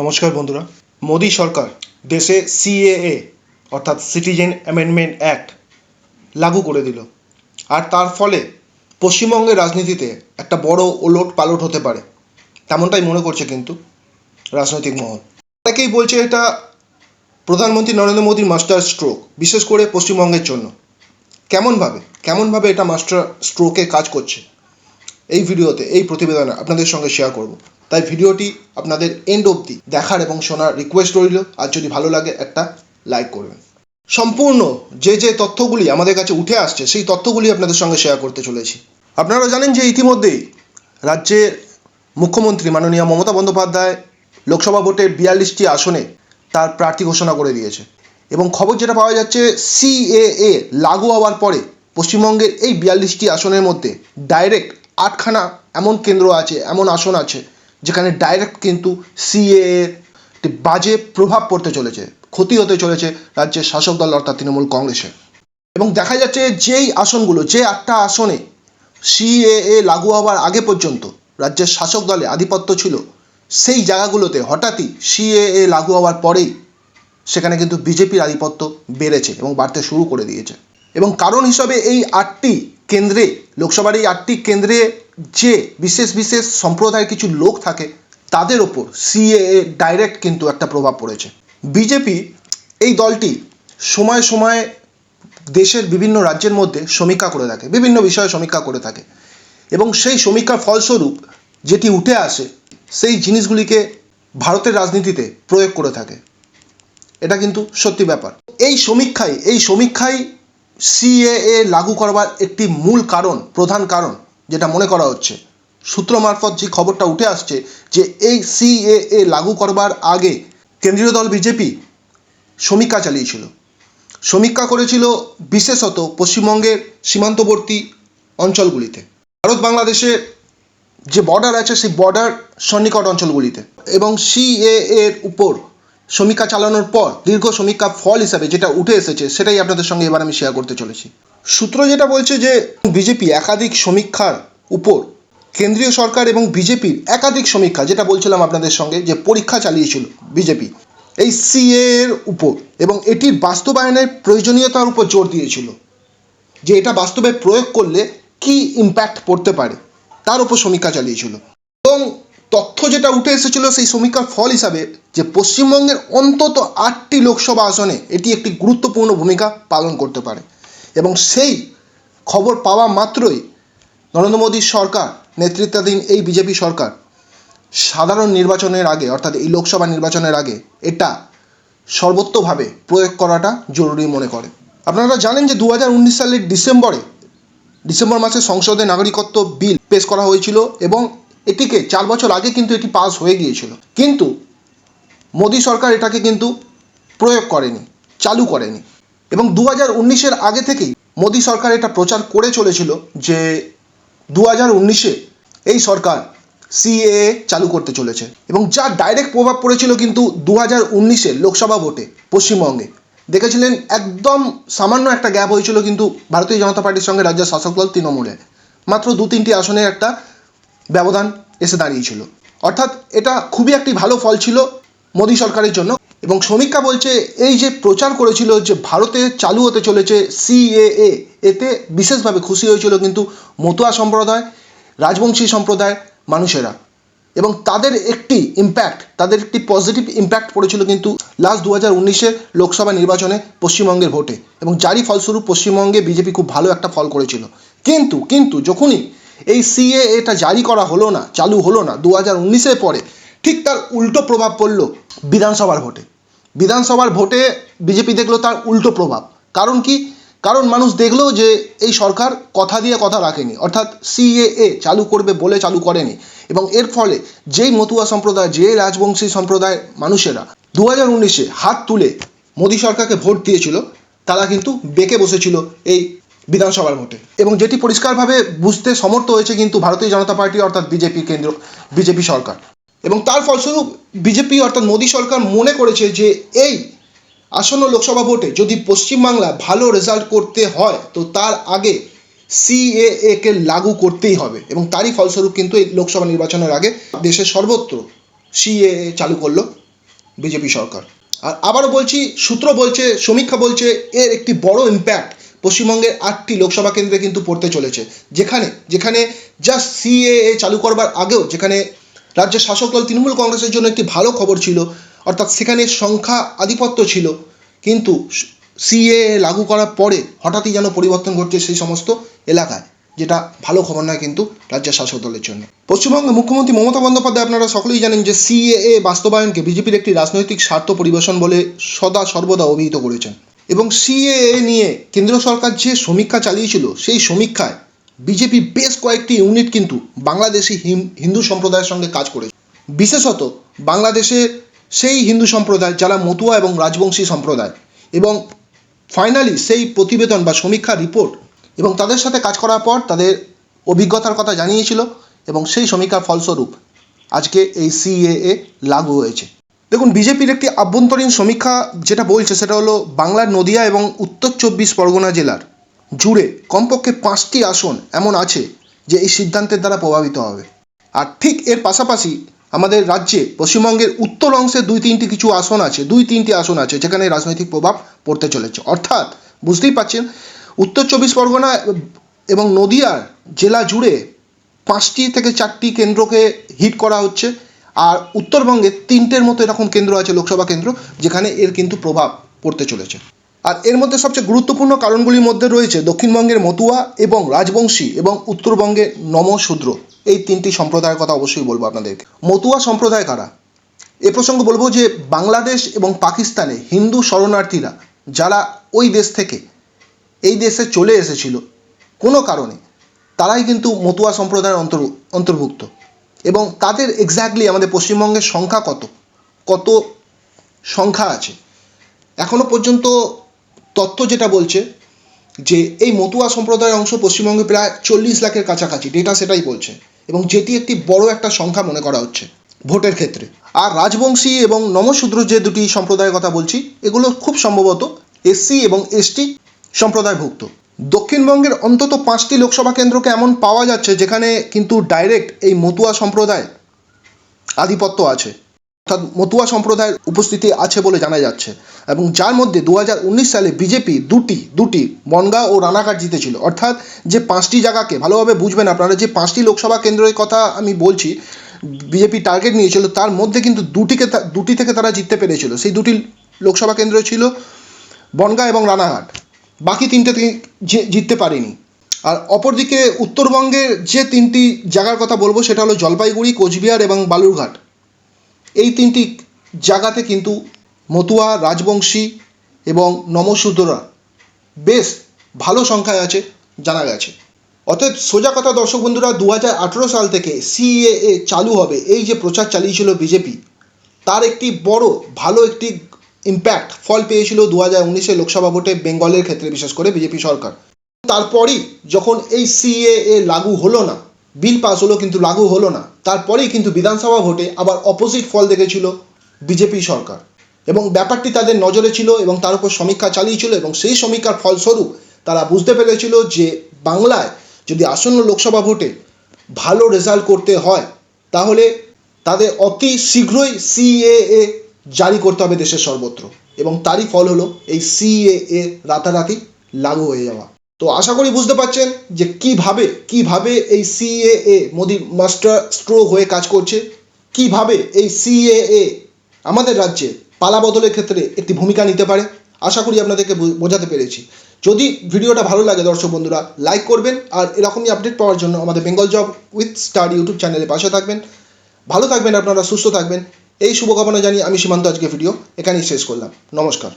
নমস্কার বন্ধুরা। মোদী সরকার দেশে সিএএ অর্থাৎ সিটিজেন অ্যামেন্ডমেন্ট অ্যাক্ট লাগু করে দিল। আর তার ফলে পশ্চিমবঙ্গের রাজনীতিতে একটা বড় ওলট পালট হতে পারে, তেমনটাই মনে করছে কিন্তু রাজনৈতিক মহল। অনেকেই বলছে এটা প্রধানমন্ত্রী নরেন্দ্র মোদীর মাস্টার স্ট্রোক, বিশেষ করে পশ্চিমবঙ্গের জন্য। কেমনভাবে? কেমনভাবে এটা মাস্টার স্ট্রোকে কাজ করছে? এই ভিডিওতে, এই প্রতিবেদনে আপনাদের সঙ্গে শেয়ার করব। তাই ভিডিওটি আপনাদের এন্ড অবধি দেখার এবং শোনার রিকোয়েস্ট রইল। আর যদি ভালো লাগে, একটা লাইক করবেন। সম্পূর্ণ যে যে তথ্যগুলি আমাদের কাছে উঠে আসছে, সেই তথ্যগুলি আপনাদের সঙ্গে শেয়ার করতে চলেছি। আপনারা জানেন যে ইতিমধ্যেই রাজ্যের মুখ্যমন্ত্রী মাননীয় মমতা বন্দ্যোপাধ্যায় লোকসভা ভোটে বিয়াল্লিশটি আসনে তার প্রার্থী ঘোষণা করে দিয়েছে। এবং খবর যেটা পাওয়া যাচ্ছে সিএএ লাগু হওয়ার পরে পশ্চিমবঙ্গের এই বিয়াল্লিশটি আসনের মধ্যে ডাইরেক্ট আটখানা এমন কেন্দ্র আছে, এমন আসন আছে যেখানে ডাইরেক্ট কিন্তু সিএএ একটি বাজে প্রভাব পড়তে চলেছে, ক্ষতি হতে চলেছে রাজ্যের শাসক দল অর্থাৎ তৃণমূল কংগ্রেসের। এবং দেখা যাচ্ছে যেই আসনগুলো, যে আটটা আসনে সিএএ লাগু হওয়ার আগে পর্যন্ত রাজ্যের শাসক দলে আধিপত্য ছিল, সেই জায়গাগুলোতে হঠাৎই সিএএ লাগু হওয়ার পরেই সেখানে কিন্তু বিজেপির আধিপত্য বেড়েছে এবং বাড়তে শুরু করে দিয়েছে। এবং কারণ হিসাবে এই আটটি কেন্দ্রে, লোকসভার এই আটটি কেন্দ্রে যে বিশেষ বিশেষ সম্প্রদায়ের কিছু লোক থাকে, তাদের ওপর সিএএ ডাইরেক্ট কিন্তু একটা প্রভাব পড়েছে। বিজেপি এই দলটি সময় সময়ে দেশের বিভিন্ন রাজ্যের মধ্যে সমীক্ষা করে থাকে, বিভিন্ন বিষয়ে সমীক্ষা করে থাকে। এবং সেই সমীক্ষার ফলস্বরূপ যেটি উঠে আসে, সেই জিনিসগুলিকে ভারতের রাজনীতিতে প্রয়োগ করে থাকে। এটা কিন্তু সত্যি ব্যাপার। এই সমীক্ষায় এই সমীক্ষায় সিএএ লাগু করবার একটি মূল কারণ, প্রধান কারণ যেটা মনে করা হচ্ছে। সূত্র মারফত যে খবরটা উঠে আসছে যে এই সিএএ লাগু করবার আগে কেন্দ্রীয় দল বিজেপি সমীক্ষা চালিয়েছিল। সমীক্ষা করেছিল বিশেষত পশ্চিমবঙ্গের সীমান্তবর্তী অঞ্চলগুলিতে। ভারত বাংলাদেশের যে বর্ডার আছে, সেই বর্ডার সন্নিকট অঞ্চলগুলিতে। এবং সিএ এর উপর সমীক্ষা চালানোর পর, দীর্ঘ সমীক্ষা ফল হিসাবে যেটা উঠে এসেছে, সেটাই আপনাদের সঙ্গে এবার আমি শেয়ার করতে চলেছি। সূত্র যেটা বলছে যে, বিজেপি একাধিক সমীক্ষার উপর কেন্দ্রীয় সরকার এবং বিজেপির একাধিক সমীক্ষা, যেটা বলছিলাম আপনাদের সঙ্গে, যে পরীক্ষা চালিয়েছিল বিজেপি, এই সিএ এর উপর এবং এটির বাস্তবায়নের প্রয়োজনীয়তার উপর জোর দিয়েছিল, যে এটা বাস্তবে প্রয়োগ করলে কি ইম্প্যাক্ট পড়তে পারে, তার উপর সমীক্ষা চালিয়েছিল। তথ্য যেটা উঠে এসেছিল সেই সমীক্ষার ফল হিসাবে যে পশ্চিমবঙ্গের অন্তত আটটি লোকসভা আসনে এটি একটি গুরুত্বপূর্ণ ভূমিকা পালন করতে পারে। এবং সেই খবর পাওয়া মাত্রই নরেন্দ্র মোদীর সরকার, নেতৃত্বাধীন এই বিজেপি সরকার, সাধারণ নির্বাচনের আগে, অর্থাৎ এই লোকসভা নির্বাচনের আগে এটা সর্বত্রভাবে প্রয়োগ করাটা জরুরি মনে করে। আপনারা জানেন যে দু হাজার উনিশ সালের ডিসেম্বরে, ডিসেম্বর মাসে সংসদে নাগরিকত্ব বিল পেশ করা হয়েছিল এবং এটিকে চার বছর আগে কিন্তু এটি পাস হয়ে গিয়েছিল। কিন্তু মোদী সরকার এটাকে কিন্তু প্রয়োগ করেনি, চালু করেনি। এবং দু হাজার উনিশের আগে থেকেই মোদী সরকার এটা প্রচার করে চলেছিল যে দু হাজার উনিশে এই সরকার সিএএ চালু করতে চলেছে। এবং যার ডাইরেক্ট প্রভাব পড়েছিল কিন্তু দু হাজার উনিশের লোকসভা ভোটে পশ্চিমবঙ্গে। দেখেছিলেন, একদম সামান্য একটা গ্যাপ হয়েছিল কিন্তু ভারতীয় জনতা পার্টির সঙ্গে রাজ্যের শাসক দল তৃণমূলে মাত্র দু তিনটি আসনের একটা ব্যবধান এসে দাঁড়িয়েছিল। অর্থাৎ এটা খুবই একটি ভালো ফল ছিল মোদী সরকারের জন্য। এবং সমীক্ষা বলছে, এই যে প্রচার করেছিল যে ভারতে চালু হতে চলেছে সিএএ এতে বিশেষভাবে খুশি হয়েছিল কিন্তু মতুয়া সম্প্রদায়, রাজবংশী সম্প্রদায় মানুষেরা। এবং তাদের একটি ইম্প্যাক্ট তাদের একটি পজিটিভ ইম্প্যাক্ট পড়েছিল কিন্তু লাস্ট দু হাজার লোকসভা নির্বাচনে পশ্চিমবঙ্গের ভোটে। এবং যারই ফলস্বরূপ পশ্চিমবঙ্গে বিজেপি খুব ভালো একটা ফল করেছিল। কিন্তু কিন্তু যখনই এই সিএ এটা জারি করা হলো না, চালু হলো না দু হাজার উনিশের পরে। ঠিক তার উল্টো প্রভাব পড়ল বিধানসভার ভোটে। বিধানসভার ভোটে বিজেপি দেখল তার উল্টো প্রভাব। কারণ কি? কারণ মানুষ দেখল যে এই সরকার কথা দিয়ে কথা রাখেনি, অর্থাৎ সিএএ চালু করবে বলে চালু করেনি। এবং এর ফলে যেই মতুয়া সম্প্রদায় যে রাজবংশী সম্প্রদায়ের মানুষেরা দু হাজার উনিশে হাত তুলে মোদী সরকারকে ভোট দিয়েছিল, তারা কিন্তু বেঁকে বসেছিল এই বিধানসভার ভোটে। এবং যেটি পরিষ্কারভাবে বুঝতে সমর্থ হয়েছে কিন্তু ভারতীয় জনতা পার্টি অর্থাৎ বিজেপি কেন্দ্র, বিজেপি সরকার। এবং তার ফলস্বরূপ বিজেপি অর্থাৎ মোদী সরকার মনে করেছে যে এই আসন্ন লোকসভা ভোটে যদি পশ্চিমবাংলা ভালো রেজাল্ট করতে হয়, তো তার আগে সিএএ কে লাগু করতেই হবে। এবং তারই ফলস্বরূপ কিন্তু এই লোকসভা নির্বাচনের আগে দেশের সর্বত্র সিএএ চালু করল বিজেপি সরকার। আর আবারও বলছি, সূত্র বলছে, সমীক্ষা বলছে, এর একটি বড় ইম্প্যাক্ট পশ্চিমবঙ্গের আটটি লোকসভা কেন্দ্রে কিন্তু পড়তে চলেছে। যেখানে যেখানে জাস্ট সিএএ চালু করবার আগেও যেখানে রাজ্যের শাসক দল তৃণমূল কংগ্রেসের জন্য একটি ভালো খবর ছিল, অর্থাৎ সেখানে সংখ্যা আধিপত্য ছিল, কিন্তু সিএ লাগু করার পরে হঠাৎই যেন পরিবর্তন ঘটছে সেই সমস্ত এলাকায়, যেটা ভালো খবর নয় কিন্তু রাজ্যের শাসক দলের জন্য। পশ্চিমবঙ্গের মুখ্যমন্ত্রী মমতা বন্দ্যোপাধ্যায় আপনারা সকলেই জানেন যে সিএএ বাস্তবায়নকে বিজেপির একটি রাজনৈতিক স্বার্থ পরিবেশন বলে সদা সর্বদা অভিহিত করেছেন। এবং সিএএ নিয়ে কেন্দ্র সরকার যে সমীক্ষা চালিয়েছিল, সেই সমীক্ষায় বিজেপি বেশ কয়েকটি ইউনিট কিন্তু বাংলাদেশি হিন্দু সম্প্রদায়ের সঙ্গে কাজ করেছে। বিশেষত বাংলাদেশের সেই হিন্দু সম্প্রদায়, যারা মতুয়া এবং রাজবংশী সম্প্রদায় এবং ফাইনালি সেই প্রতিবেদন বা সমীক্ষা রিপোর্ট এবং তাদের সাথে কাজ করার পর তাদের অভিজ্ঞতার কথা জানিয়েছিল এবং সেই সমীক্ষার ফলস্বরূপ আজকে এই সিএএ লাগু হয়েছে। দেখুন, বিজেপির একটি আভ্যন্তরীণ সমীক্ষা যেটা বলছে সেটা হলো বাংলার নদিয়া এবং উত্তর চব্বিশ পরগনা জেলার জুড়ে কমপক্ষে পাঁচটি আসন এমন আছে যে এই সিদ্ধান্তের দ্বারা প্রভাবিত হবে। আর ঠিক এর পাশাপাশি আমাদের রাজ্যে পশ্চিমবঙ্গের উত্তর অংশে দুই তিনটি কিছু আসন আছে, দুই তিনটি আসন আছে যেখানে রাজনৈতিক প্রভাব পড়তে চলেছে। অর্থাৎ বুঝতেই পাচ্ছেন, উত্তর চব্বিশ পরগনা এবং নদিয়ার জেলা জুড়ে পাঁচটি থেকে চারটি কেন্দ্রকে হিট করা হচ্ছে। আর উত্তরবঙ্গে তিনটের মতো এরকম কেন্দ্র আছে লোকসভা কেন্দ্র, যেখানে এর কিন্তু প্রভাব পড়তে চলেছে। আর এর মধ্যে সবচেয়ে গুরুত্বপূর্ণ কারণগুলির মধ্যে রয়েছে দক্ষিণবঙ্গের মতুয়া এবং রাজবংশী এবং উত্তরবঙ্গের নমশূদ্র। এই তিনটি সম্প্রদায়ের কথা অবশ্যই বলব আপনাদেরকে। মতুয়া সম্প্রদায় কারা? এ প্রসঙ্গে বলব যে বাংলাদেশ এবং পাকিস্তানে হিন্দু শরণার্থীরা, যারা ওই দেশ থেকে এই দেশে চলে এসেছিল, কোনো কারণে তারাই কিন্তু মতুয়া সম্প্রদায়ের অন্তর অন্তর্ভুক্ত। এবং তাদের এক্স্যাক্টলি আমাদের পশ্চিমবঙ্গের সংখ্যা কত? কত সংখ্যা আছে? এখনও পর্যন্ত তথ্য যেটা বলছে যে এই মতুয়া সম্প্রদায়ের অংশ পশ্চিমবঙ্গে প্রায় চল্লিশ লাখের কাছাকাছি ডেটা সেটাই বলছে। এবং যেটি একটি বড় একটা সংখ্যা মনে করা হচ্ছে ভোটের ক্ষেত্রে। আর রাজবংশী এবং নমশূদ্র যে দুটি সম্প্রদায়ের কথা বলছি, এগুলো খুব সম্ভবত এসসি এবং এসটি সম্প্রদায়ভুক্ত। দক্ষিণবঙ্গের অন্তত পাঁচটি লোকসভা কেন্দ্রকে এমন পাওয়া যাচ্ছে যেখানে কিন্তু ডাইরেক্ট এই মতুয়া সম্প্রদায় আধিপত্য আছে। অর্থাৎ মতুয়া সম্প্রদায়ের উপস্থিতি আছে বলে জানা যাচ্ছে। এবং যার মধ্যে দু হাজার উনিশ সালে বিজেপি দুটি দুটি, বনগাঁ ও রানাঘাট জিতেছিল। অর্থাৎ যে পাঁচটি জায়গাকে, ভালোভাবে বুঝবেন আপনারা, যে পাঁচটি লোকসভা কেন্দ্রের কথা আমি বলছি, বিজেপি টার্গেট নিয়েছিল, তার মধ্যে কিন্তু দুটিকে দুটি থেকে তারা জিততে পেরেছিল। সেই দুটি লোকসভা কেন্দ্র ছিল বনগাঁ এবং রানাঘাট। বাকি তিনটে জিততে পারেনি। আর অপরদিকে উত্তরবঙ্গের যে তিনটি জায়গার কথা বলব, সেটা হলো জলপাইগুড়ি, কোচবিহার এবং বালুরঘাট। এই তিনটি জায়গাতে কিন্তু মতুয়া, রাজবংশী এবং নমশূদ্ররা বেশ ভালো সংখ্যায় আছে, জানা গেছে। অতএব সোজা কথা দর্শক বন্ধুরা দু হাজার আঠেরো সাল থেকে সিএএ চালু হবে। এই যে প্রচার চালিয়েছিল বিজেপি, তার একটি বড়, ভালো একটি ইম্প্যাক্ট ফল পেয়েছিল দু হাজার উনিশে লোকসভা ভোটে বেঙ্গলের ক্ষেত্রে, বিশেষ করে বিজেপি সরকার। তারপরই যখন এই সিএএ লাগু হলো না, বিল পাস হলো কিন্তু লাগু হলো না, তারপরেই কিন্তু বিধানসভা ভোটে আবার অপোজিট ফল দেখেছিল বিজেপি সরকার। এবং ব্যাপারটি তাদের নজরে ছিল এবং তার উপর সমীক্ষা চালিয়েছিল এবং সেই সমীক্ষার ফলস্বরূপ তারা বুঝতে পেরেছিল যে বাংলায় যদি আসন্ন লোকসভা ভোটে ভালো রেজাল্ট করতে হয়, তাহলে তাদের অতি শীঘ্রই সিএএ জারি করতে হবে দেশের সর্বত্র। এবং তারই ফল হলো এই সিএএ রাতারাতি লাগু হয়ে যাওয়া। তো আশা করি বুঝতে পারছেন যে কীভাবে কীভাবে এই সিএএ মোদির মাস্টার স্ট্রোক হয়ে কাজ করছে, কীভাবে এই সিএএ আমাদের রাজ্যে পালা বদলের ক্ষেত্রে একটি ভূমিকা নিতে পারে, আশা করি আপনাদেরকে বোঝাতে পেরেছি। যদি ভিডিওটা ভালো লাগে দর্শক বন্ধুরা, লাইক করবেন আর এরকমই আপডেট পাওয়ার জন্য আমাদের Bengal job with star YouTube চ্যানেলে পাশে থাকবেন। ভালো থাকবেন আপনারা, সুস্থ থাকবেন। এই শুভকামনা জানিয়ে আমি সীমান্ত আজকে ভিডিও এখানেই শেষ করলাম। নমস্কার।